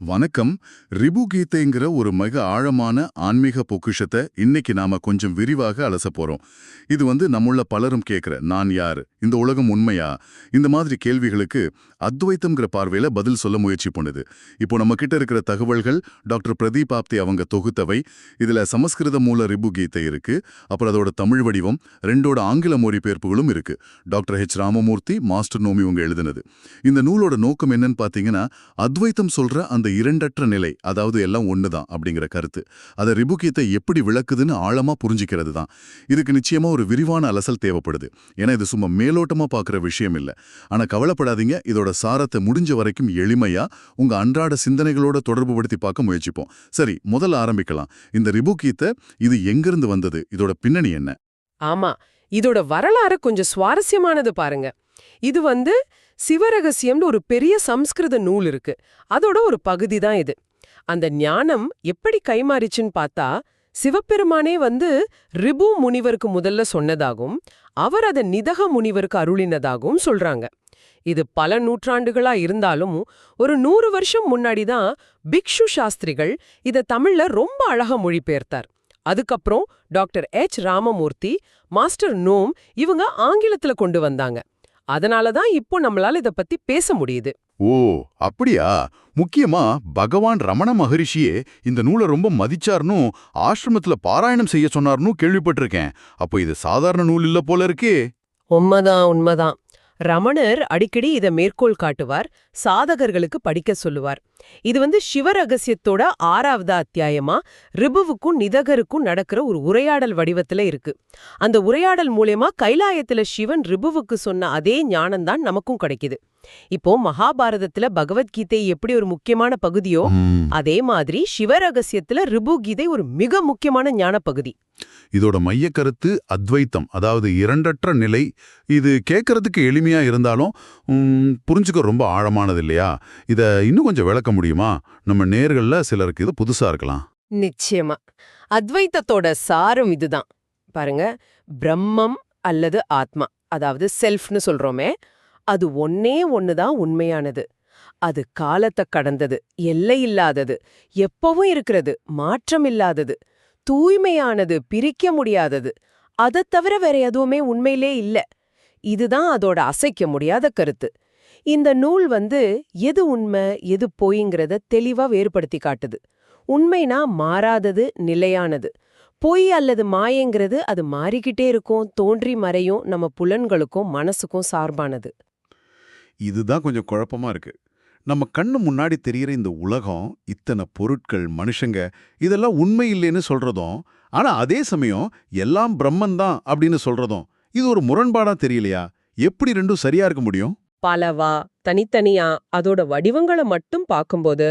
வணக்கம். ரிபு கீதைங்கிற ஒரு மிக ஆழமான ஆன்மீக பொக்கிஷத்தை இன்னைக்கு நாம கொஞ்சம் விரிவாக அலச போறோம். இது வந்து நம்முள்ள பலரும் கேட்கிற நான் யார்? இந்த உலகம் உண்மையா? இந்த மாதிரி கேள்விகளுக்கு அத்வைத்தம்ங்கிற பார்வையில பதில் சொல்ல முயற்சி பண்ணுது. இப்போ நம்ம கிட்ட இருக்கிற தகவல்கள் டாக்டர் பிரதீப் ஆப்தே அவங்க தொகுத்தவை. இதுல சமஸ்கிருத மூல ரிபு கீதை இருக்கு. அப்புறம் அதோட தமிழ் வடிவம் ரெண்டோட ஆங்கில மொழிபெயர்ப்புகளும் இருக்கு. Doctor H. ராமமூர்த்தி மாஸ்டர் நோமி உங்க எழுதினது. இந்த நூலோட நோக்கம் என்னன்னு பாத்தீங்கன்னா அத்வைத்தம் சொல்ற அந்த இரண்டற்ற நிலை அதாவது எல்லாம் ஒண்ணுதான் அப்படிங்கிற கருத்து. அதை ரிபுக்கியத்தை எப்படி விளக்குதுன்னு ஆழமா புரிஞ்சிக்கிறது தான். இதுக்கு நிச்சயமா ஒரு விரிவான அலசல் தேவைப்படுது. ஏன்னா இது சும்மா மேலோட்டமா பார்க்குற விஷயம் இல்ல. ஆனா கவலைப்படாதீங்க. இதோட சாரத்தை முடிஞ்ச வரைக்கும் எளிமையா உங்க அன்றாட சிந்தனைகளோட தொடர்பு படுத்தி பார்க்க முயற்சிப்போம். சரி முதல்ல ஆரம்பிக்கலாம். இந்த ரிபுக்கியத்தை இது எங்கிருந்து வந்தது? இதோட பின்னணி என்ன? ஆமா. இதோட வரலாறு கொஞ்சம் சுவாரஸ்யமானது பாருங்க. இது வந்து சிவரகசியம்னு ஒரு பெரிய சம்ஸ்கிருத நூல் இருக்கு. அதோட ஒரு பகுதி தான் இது. அந்த ஞானம் எப்படி கைமாறிச்சுன்னு பார்த்தா சிவபெருமானே வந்து ரிபு முனிவருக்கு முதல்ல சொன்னதாகவும் அவர் அதை நிதக முனிவருக்கு அருளினதாகவும் சொல்றாங்க. இது பல நூற்றாண்டுகளா இருந்தாலும் ஒரு நூறு வருஷம் முன்னாடி தான் பிக்ஷு சாஸ்திரிகள் இத தமிழ்ல ரொம்ப அழகா மொழிபெயர்த்தார். அதுக்கப்புறம் டாக்டர் எச். ராமமூர்த்தி மாஸ்டர் நோம் இவங்க ஆங்கிலத்துல கொண்டு வந்தாங்க. அதனால தான் இப்போ நம்மளால இத பத்தி பேச முடியுது. ஓ அப்படியா? முக்கியமா பகவான் ரமண மகரிஷியே இந்த நூலை ரொம்ப மதிச்சார்னும் ஆசிரமத்துல பாராயணம் செய்ய சொன்னார்னு கேள்விப்பட்டிருக்கேன். அப்போ இது சாதாரண நூல் இல்ல போல இருக்கே. உண்மைதான் உண்மைதான். ரமணர் அடிக்கடி இத மேற்கோள் காட்டுவார் சாதகர்களுக்கு படிக்க சொல்லுவார். இது வந்து சிவரகசியத்தோட ஆறாவது அத்தியாயமா? ரிபுவுக்கும் நிதகருக்கும் நடக்கிற ஒரு உரையாடல் வடிவத்துல இருக்கு. அந்த உரையாடல் மூலியமா கைலாயத்துல சிவன் ரிபுவுக்கு சொன்ன அதே ஞானம்தான் நமக்கும் கிடைக்குது. இப்போ மகாபாரதத்துல பகவத்கீதை எப்படி ஒரு முக்கியமான பகுதியோ அதே மாதிரி சிவரகசியத்துல ரிபு கீதை ஒரு மிக முக்கியமான ஞான பகுதி இதோட மைய கருத்து அத்வைத்தம் அதாவது இரண்டற்ற நிலை. இது கேட்கறதுக்கு எளிமையா இருந்தாலும் புரிஞ்சுக்க ரொம்ப ஆழமானது இல்லையா? இத இன்னும் கொஞ்சம் விளக்க முடியுமா? நம்ம நேர்கள்ல சிலருக்கு இது புதுசா இருக்கலாம். நிச்சயமா. அத்வைத்தத்தோட சாரம் இதுதான். பாருங்க பிரம்மம் அல்லது ஆத்மா அதாவது செல்ஃப்னு சொல்றோமே அது ஒன்னே ஒன்னுதான் உண்மையானது. அது காலத்தை கடந்தது எல்லையில்லாதது எப்பவும் இருக்கிறது மாற்றமில்லாதது தூய்மையானது பிரிக்க முடியாதது. அதை தவிர வேற எதுவுமே உண்மையிலே இல்ல. இதுதான் அதோட அசைக்க முடியாத கருத்து. இந்த நூல் வந்து எது உண்மை எது பொய்ங்கிறத தெளிவா வேறுபடுத்தி காட்டுது. உண்மைனா மாறாதது நிலையானது. பொய் அல்லது மாயங்கிறது அது மாறிக்கிட்டே இருக்கும் தோன்றி மறையும் நம்ம புலன்களுக்கும் மனசுக்கும் சார்பானது. இதுதான் கொஞ்சம் குழப்பமா இருக்கு. நம்ம கண்ணு முன்னாடி தெரிகிற இந்த உலகம் இத்தனை பொருட்கள் மனுஷங்க இதெல்லாம் உண்மை இல்லைன்னு சொல்றதும் ஆனா அதே சமயம் எல்லாம் பிரம்மன் தான் அப்படின்னு சொல்றதும் இது ஒரு முரண்பாடா தெரியலையா? எப்படி ரெண்டும் சரியா இருக்க முடியும்? பலவா தனித்தனியா அதோட வடிவங்களை மட்டும் பார்க்கும்போது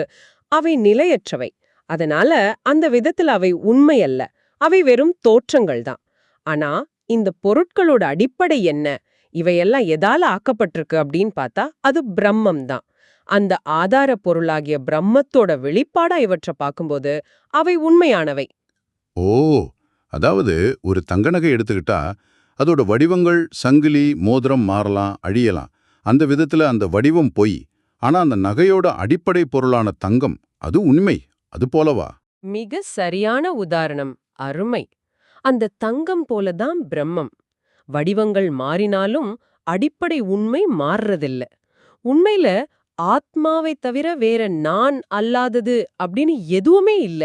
அவை நிலையற்றவை. அதனால அந்த விதத்துல அவை உண்மை அல்ல அவை வெறும் தோற்றங்கள் தான். ஆனா இந்த பொருட்களோட அடிப்படை என்ன? இவையெல்லாம் எதால ஆக்கப்பட்டிருக்கு அப்படின்னு பார்த்தா அது பிரம்மம் தான் அந்த ஆதார பொருளாகிய பிரம்மத்தோட வெளிப்பாடா இவற்றை பார்க்கும்போது அவை உண்மையானவை. ஓ அதாவது ஒரு தங்க நகை எடுத்துக்கிட்டா அதோட வடிவங்கள் சங்கிலி மோதிரம் மாறலாம் அழியலாம். அந்த விதத்துல அந்த வடிவம் பொய் ஆனா அந்த நகையோட அடிப்படை பொருளான தங்கம் அது உண்மை அது போலவா? மிக சரியான உதாரணம் அருமை. அந்த தங்கம் போலதான் பிரம்மம். வடிவங்கள் மாறினாலும் அடிப்படை உண்மை மாறுறதில்ல. உண்மையில ஆத்மாவை தவிர வேற நான் அல்லாதது அப்படின்னு எதுவுமே இல்ல.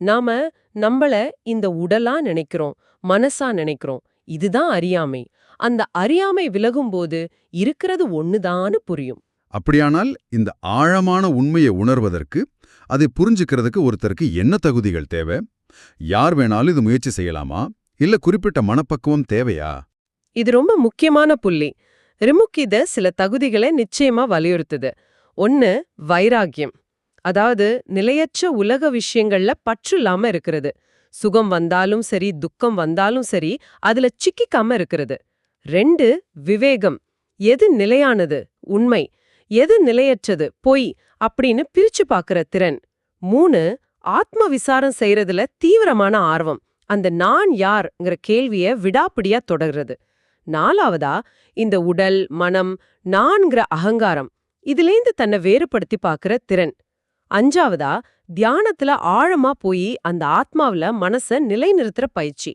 நாம நம்மள இந்த உடலா நினைக்கிறோம் மனசா நினைக்கிறோம். இதுதான் அறியாமை. அந்த அறியாமை விலகும்போது இருக்கிறது ஒண்ணுதான்னு புரியும். அப்படியானால் இந்த ஆழமான உண்மையை உணர்வதற்கு அதை புரிஞ்சுக்கிறதுக்கு ஒருத்தருக்கு என்ன தகுதிகள் தேவை? யார் வேணாலும் இது முயற்சி செய்யலாமா? இல்ல குறிப்பிட்ட மனப்பக்குவம் தேவையா? இது ரொம்ப முக்கியமான புள்ளி. ரிமுக் இத சில தகுதிகளை நிச்சயமா வலியுறுத்துது. ஒன்னு வைராகியம் அதாவது நிலையற்ற உலக விஷயங்கள்ல பற்று இல்லாம இருக்கிறது. சுகம் வந்தாலும் சரி துக்கம் வந்தாலும் சரி அதுல சிக்கிக்காம இருக்கிறது. ரெண்டு விவேகம். எது நிலையானது? உண்மை. எது நிலையற்றது? பொய் அப்படின்னு பிரிச்சு பார்க்கிற திறன். மூணு ஆத்ம விசாரம் செய்யறதுல தீவிரமான ஆர்வம். அந்த நான் யார்ங்கிற கேள்விய விடாப்பிடியா தொடர்றது. நாலாவதா இந்த உடல் மனம் நான்கிற அகங்காரம் இதுலேந்து தன்னை வேறுபடுத்தி பார்க்கிற திறன். அஞ்சாவதா தியானத்துல ஆழமா போய் அந்த ஆத்மாவுல மனச நிலைநிறுத்துற பயிற்சி.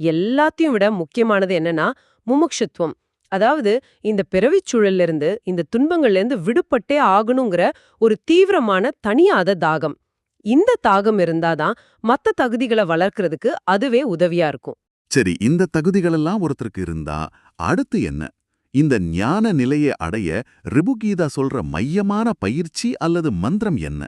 எல்லாத்தையும் விட முக்கியமானது என்னன்னா முமுட்சுத்துவம் அதாவது இந்த பிறவிச் சூழல்ல இருந்து இந்த துன்பங்கள்ல இருந்து விடுபட்டே ஆகணுங்கிற ஒரு தீவிரமான தனியாத தாகம். இந்த தாகம் இருந்தாதான் மத்த தகுதிகளை வளர்க்கறதுக்கு அதுவே உதவியா இருக்கும். சரி இந்த தகுதிகளெல்லாம் ஒருத்தருக்கு இருந்தா அடுத்து என்ன? இந்த ஞான நிலையை அடைய ரிபுகீதா சொல்ற மையமான பயிற்சி அல்லது மந்திரம் என்ன?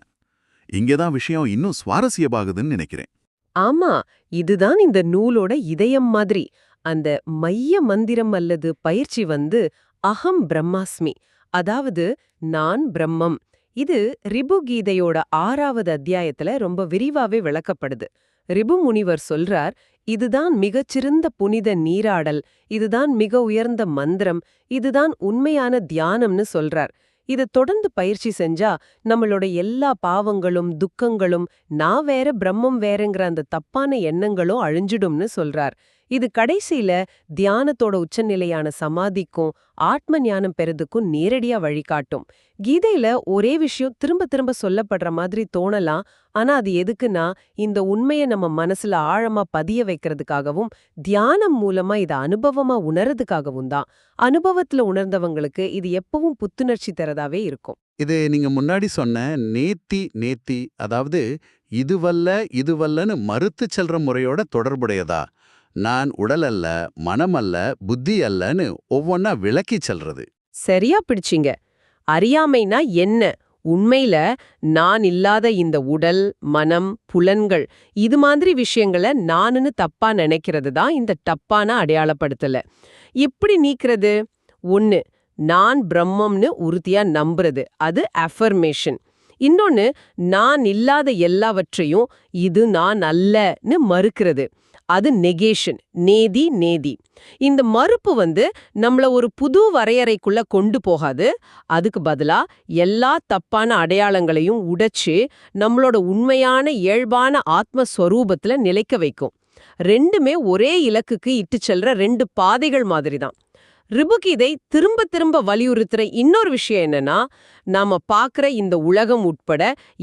இங்கதான் விஷயம் இன்னும் சுவாரஸ்யமாகுதுன்னு நினைக்கிறேன். ஆமா இதுதான் இந்த நூலோட இதயம் மாதிரி. அந்த மைய மந்திரம் அல்லது பயிற்சி வந்து அகம் பிரம்மாஸ்மி அதாவது நான் பிரம்மம். இது ரிபு கீதையோட ஆறாவது அத்தியாயத்துல ரொம்ப விரிவாவே விளக்கப்படுது. ரிபு முனிவர் சொல்றார் இதுதான் மிகச்சிறந்த புனித நீராடல் இதுதான் மிக உயர்ந்த மந்திரம் இதுதான் உண்மையான தியானம்னு சொல்றார். இத தொடர்ந்து பயிற்சி செஞ்சா நம்மளோட எல்லா பாவங்களும் துக்கங்களும் நான் வேற பிரம்மம் வேறங்கிற அந்த தப்பான எண்ணங்களும் அழிஞ்சிடும்னு சொல்றார். இது கடைசியில தியானத்தோட உச்சநிலையான சமாதிக்கும் ஆத்ம ஞானம் பெறதுக்கும் நேரடியா வழிகாட்டும். கீதையில ஒரே விஷயம் திரும்ப திரும்ப சொல்லப்படுற மாதிரி தோணலாம். ஆனா அது எதுக்குன்னா இந்த உண்மையை நம்ம மனசுல ஆழமா பதிய வைக்கிறதுக்காகவும் தியானம் மூலமா இத அனுபவமா உணர்றதுக்காகவும் தான். அனுபவத்துல உணர்ந்தவங்களுக்கு இது எப்பவும் புத்துணர்ச்சி தரதாவே இருக்கும். இது நீங்க முன்னாடி சொன்ன நேத்தி நேத்தி அதாவது இதுவல்ல இதுவல்லன்னு மறுத்து செல்ற முறையோட தொடர்புடையதா? நான் உடல் அல்ல மனம் அல்ல புத்தி அல்லன்னு ஒவ்வொன்னா விளக்கி செல்றது. சரியா பிடிச்சிங்க. அறியாமைனா என்ன? உண்மையில நான் இல்லாத இந்த உடல் மனம் புலன்கள் இது மாதிரி விஷயங்களை நானுன்னு தப்பா நினைக்கிறது தான் இந்த தப்பான அடையாளப்படுத்தல. எப்படி நீக்கிறது? ஒன்னு நான் பிரம்மம்னு உறுதியா நம்புறது அது அஃபர்மேஷன் இன்னொன்னு நான் இல்லாத எல்லாவற்றையும் இது நான் அல்லன்னு மறுக்கிறது. அது நெகேஷன் நேதி நேதி. இந்த மறுப்பு வந்து நம்மள ஒரு புது வரையறைக்குள்ள கொண்டு போகாது. அதுக்கு பதிலா எல்லா தப்பான அடையாளங்களையும் உடைச்சு நம்மளோட உண்மையான இயல்பான ஆத்மஸ்வரூபத்துல நிலைக்க வைக்கும். ரெண்டுமே ஒரே இலக்குக்கு இட்டு செல்ற ரெண்டு பாதைகள் மாதிரி தான் ரிபுகீதை திரும்ப திரும்ப வலியுறுத்துற இன்னொரு விஷயம் என்னன்னா நாம பார்க்குற இந்த உலகம் உட்பட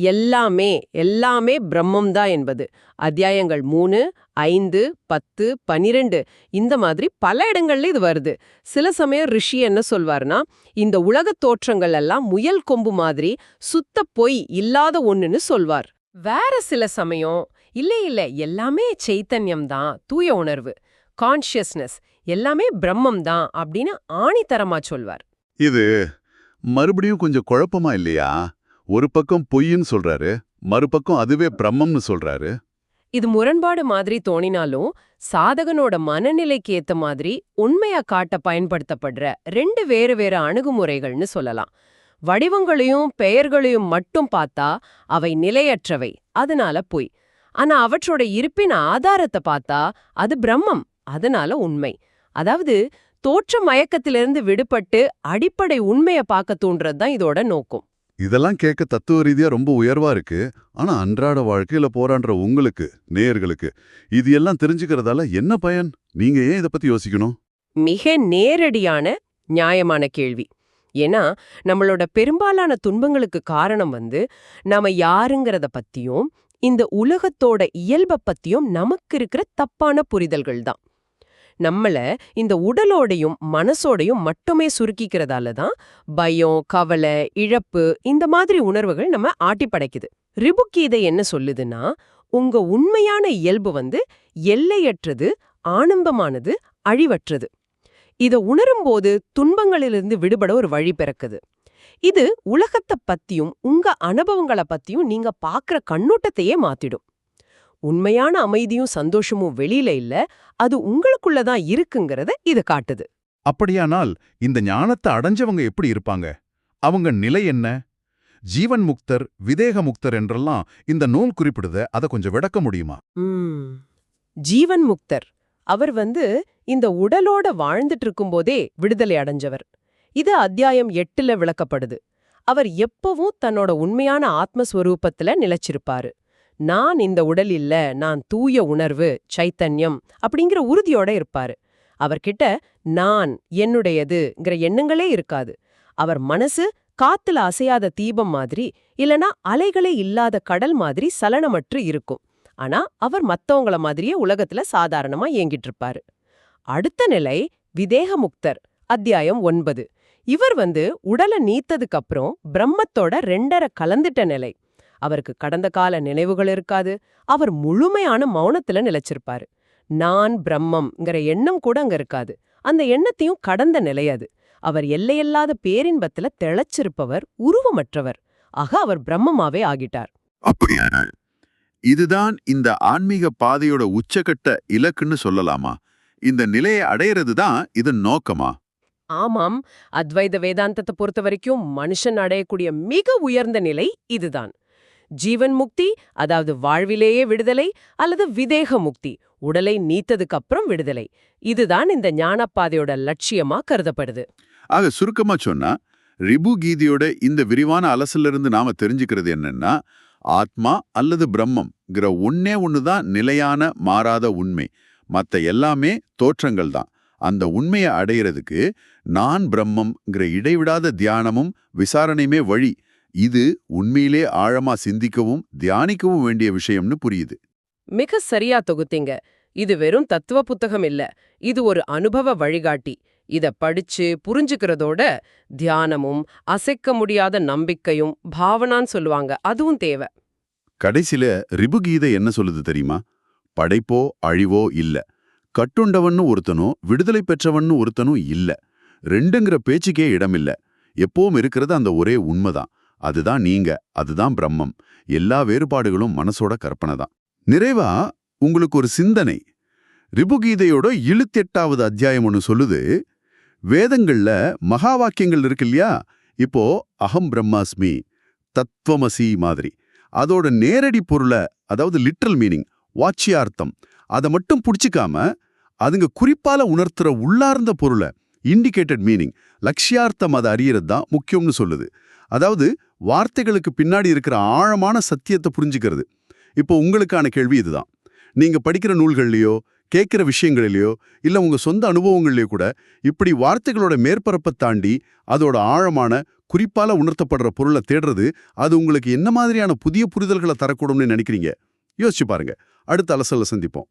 எல்லாமே எல்லாமே பிரம்மம் தான் என்பது. அத்தியாயங்கள் மூணு ஐந்து பத்து பனிரெண்டு இந்த மாதிரி பல இடங்கள்ல இது வருது. சில சமயம் ரிஷி என்ன சொல்வாருன்னா இந்த உலகத் தோற்றங்கள் எல்லாம் முயல் கொம்பு மாதிரி சுத்த பொய் இல்லாத ஒண்ணுன்னு சொல்வார். வேற சில சமயம் இல்லை இல்லை எல்லாமே சைத்தன்யம் தான் தூய உணர்வு கான்ஷியஸ்னஸ் எல்லாமே பிரம்மம் தான் அப்படின்னு ஆணித்தரமா சொல்வார். இது மறுபடியும் கொஞ்சம் குழப்பமா இல்லையா? ஒரு பக்கம் பொய்ன்னு சொல்றாரு மறுபக்கம் அதுவே பிரம்மம்னு சொல்றாரு. இது முரண்பாடு மாதிரி தோணினாலும் சாதகனோட மனநிலைக்கு ஏத்த மாதிரி உண்மையா காட்ட பயன்படுத்தப்படுற ரெண்டு வேறு வேறு அணுகுமுறைகள்னு சொல்லலாம். வடிவங்களையும் பெயர்களையும் மட்டும் பார்த்தா அவை நிலையற்றவை அதனால பொய். ஆனா அவற்றோட இருப்பின் ஆதாரத்தை பார்த்தா அது பிரம்மம் அதனால உண்மை. அதாவது தோற்ற மயக்கத்திலிருந்து விடுபட்டு அடிப்படை உண்மைய பார்க்க தூண்டுறது தான் இதோட நோக்கம். இதெல்லாம் கேட்க தத்துவ ரீதியா ரொம்ப உயர்வா இருக்கு. ஆனா அன்றாட வாழ்க்கையில போராடுற உங்களுக்கு நேயர்களுக்கு இது எல்லாம் தெரிஞ்சுக்கிறதால என்ன பயன்? நீங்க ஏன் இத பத்தி யோசிக்கணும்? மிக நேரடியான நியாயமான கேள்வி. ஏன்னா நம்மளோட பெரும்பாலான துன்பங்களுக்கு காரணம் வந்து நாம யாருங்கிறத பத்தியும் இந்த உலகத்தோட இயல்ப பத்தியும் நமக்கு இருக்கிற தப்பான புரிதல்கள் தான் நம்மள இந்த உடலோடையும் மனசோடையும் மட்டுமே சுருக்கிக்கிறதால தான் பயம் கவலை இழப்பு இந்த மாதிரி உணர்வுகள் நம்ம ஆட்டி படைக்குது ரிபுக்கீதை என்ன சொல்லுதுன்னா உங்க உண்மையான இயல்பு வந்து எல்லையற்றது ஆனந்தமானது அழிவற்றது. இத உணரும்போது துன்பங்களிலிருந்து விடுபட ஒரு வழி பிறக்குது. இது உலகத்தை பத்தியும் உங்க அனுபவங்கள பத்தியும் நீங்க பாக்குற கண்ணோட்டத்தையே மாத்திடும். உண்மையான அமைதியும் சந்தோஷமும் வெளியில இல்ல அது உங்களுக்குள்ள தான் இருக்குங்கிறத இது காட்டுது. அப்படியானால் இந்த ஞானத்தை அடைஞ்சவங்க எப்படி இருப்பாங்க? அவங்க நிலை என்ன? ஜீவன் முக்தர் விதேக முக்தர் என்றெல்லாம் இந்த நூல் குறிப்பிடுத அதை கொஞ்சம் விளக்க முடியுமா. ஜீவன் முக்தர் அவர் வந்து இந்த உடலோட வாழ்ந்துட்டு இருக்கும்போதே விடுதலை அடைஞ்சவர். இது அத்தியாயம் எட்டுல விளக்கப்படுது. அவர் எப்பவும் தன்னோட உண்மையான ஆத்மஸ்வரூபத்துல நிலைச்சிருப்பாரு. நான் இந்த உடல் இல்ல நான் தூய உணர்வு சைத்தன்யம் அப்படிங்கிற உறுதியோட இருப்பாரு. அவர்கிட்ட நான் என்னுடையதுங்கிற எண்ணங்களே இருக்காது. அவர் மனசு காத்துல அசையாத தீபம் மாதிரி இல்லனா அலைகளே இல்லாத கடல் மாதிரி சலனமற்று இருக்கும். ஆனா அவர் மத்தவங்கள மாதிரியே உலகத்துல சாதாரணமா இயங்கிட்டு இருப்பாரு அடுத்த நிலை விதேகமுக்தர் அத்தியாயம் ஒன்பது. இவர் வந்து உடலை நீத்ததுக்கு அப்புறம் பிரம்மத்தோட ரெண்டரை கலந்துட்ட நிலை. அவருக்கு கடந்த கால நினைவுகள் இருக்காது. அவர் முழுமையான மௌனத்துல நிலைச்சிருப்பாரு. நான் பிரம்மம்ங்கிற எண்ணம் கூட அங்க இருக்காது. அந்த எண்ணத்தையும் கடந்த நிலை அது. அவர் எல்லையில்லாத பேரின்பத்துல திளைச்சிருப்பவர் உருவமற்றவர். ஆக அவர் பிரம்மமாவே ஆகிட்டார். அப்படியா இதுதான் இந்த ஆன்மீக பாதையோட உச்சக்கட்ட இலக்குன்னு சொல்லலாமா? இந்த நிலையை அடையிறது தான் இதன் நோக்கமா? ஆமாம். அத்வைத வேதாந்தத்தை பொறுத்த வரைக்கும் மனுஷன் அடையக்கூடிய மிக உயர்ந்த நிலை இதுதான். ஜீவன் முக்தி அதாவது வாழ்விலேயே விடுதலை அல்லது விதேக முக்தி உடலை நீத்ததுக்கு அப்புறம் விடுதலை. இதுதான் இந்த ஞானப்பாதையோட லட்சியமா கருதப்படுது. ஆக சுருக்கமா சொன்னா ரிபு கீதியோட இந்த விரிவான அலசல்ல இருந்து நாம தெரிஞ்சுக்கிறது என்னன்னா ஆத்மா அல்லது பிரம்மம்ங்கிற ஒன்னே ஒண்ணுதான் நிலையான மாறாத உண்மை. மத்த எல்லாமே தோற்றங்கள் தான். அந்த உண்மையை அடையிறதுக்கு நான் பிரம்மம்ங்கிற இடைவிடாத தியானமும் விசாரணையுமே வழி. இது உண்மையிலே ஆழமா சிந்திக்கவும் தியானிக்கவும் வேண்டிய விஷயம்னு புரியுது. மிக சரியா தொகுத்தீங்க. இது வெறும் தத்துவ புத்தகம் இல்ல. இது ஒரு அனுபவ வழிகாட்டி. இத படிச்சு புரிஞ்சுக்கிறதோட தியானமும் அசைக்க முடியாத நம்பிக்கையும் பாவனான்னு சொல்லுவாங்க. அதுவும் தேவை. கடைசில ரிபுகீதை என்ன சொல்லுது தெரியுமா? படைப்போ அழிவோ இல்ல. கட்டுண்டவன்னு ஒருத்தனும் விடுதலை பெற்றவன்னு ஒருத்தனும் இல்ல. ரெண்டுங்கிற பேச்சுக்கே இடமில்ல. எப்பவும் இருக்கிறது அந்த ஒரே உண்மைதான். அதுதான் நீங்க அதுதான் பிரம்மம். எல்லா வேறுபாடுகளும் மனசோட கற்பனை தான். நிறைவா உங்களுக்கு ஒரு சிந்தனை. ரிபுகீதையோட இழுத்தெட்டாவது அத்தியாயம் ஒன்று சொல்லுது. வேதங்கள்ல மகா வாக்கியங்கள் இருக்கு இல்லையா? இப்போ அகம் பிரம்மாஸ்மி தத்துவமசி மாதிரி. அதோட நேரடி பொருளை அதாவது லிட்ரல் மீனிங் வாட்சியார்த்தம். அதை மட்டும் பிடிச்சிக்காம அதுங்க குறிப்பால உணர்த்துற உள்ளார்ந்த பொருளை இண்டிகேட்டட் மீனிங் லட்சியார்த்தம் அதை அறியறது தான் முக்கியம்னு சொல்லுது. அதாவது வார்த்தைகளுக்கு பின்னாடி இருக்கிற ஆழமான சத்தியத்தை புரிஞ்சுக்கிறது. இப்போ உங்களுக்கான கேள்வி இதுதான். நீங்க படிக்கிற நூல்கள்லையோ கேட்குற விஷயங்களிலேயோ இல்ல உங்க சொந்த அனுபவங்கள்லயோ கூட இப்படி வார்த்தைகளோட மேற்பரப்பை தாண்டி அதோட ஆழமான குறிப்பால உணர்த்தப்படுற பொருளை தேடுறது அது உங்களுக்கு என்ன மாதிரியான புதிய புரிதல்களை தரக்கூடும்னு நினைக்கிறீங்க? யோசிச்சு பாருங்க. அடுத்த அலசல்ல சந்திப்போம்.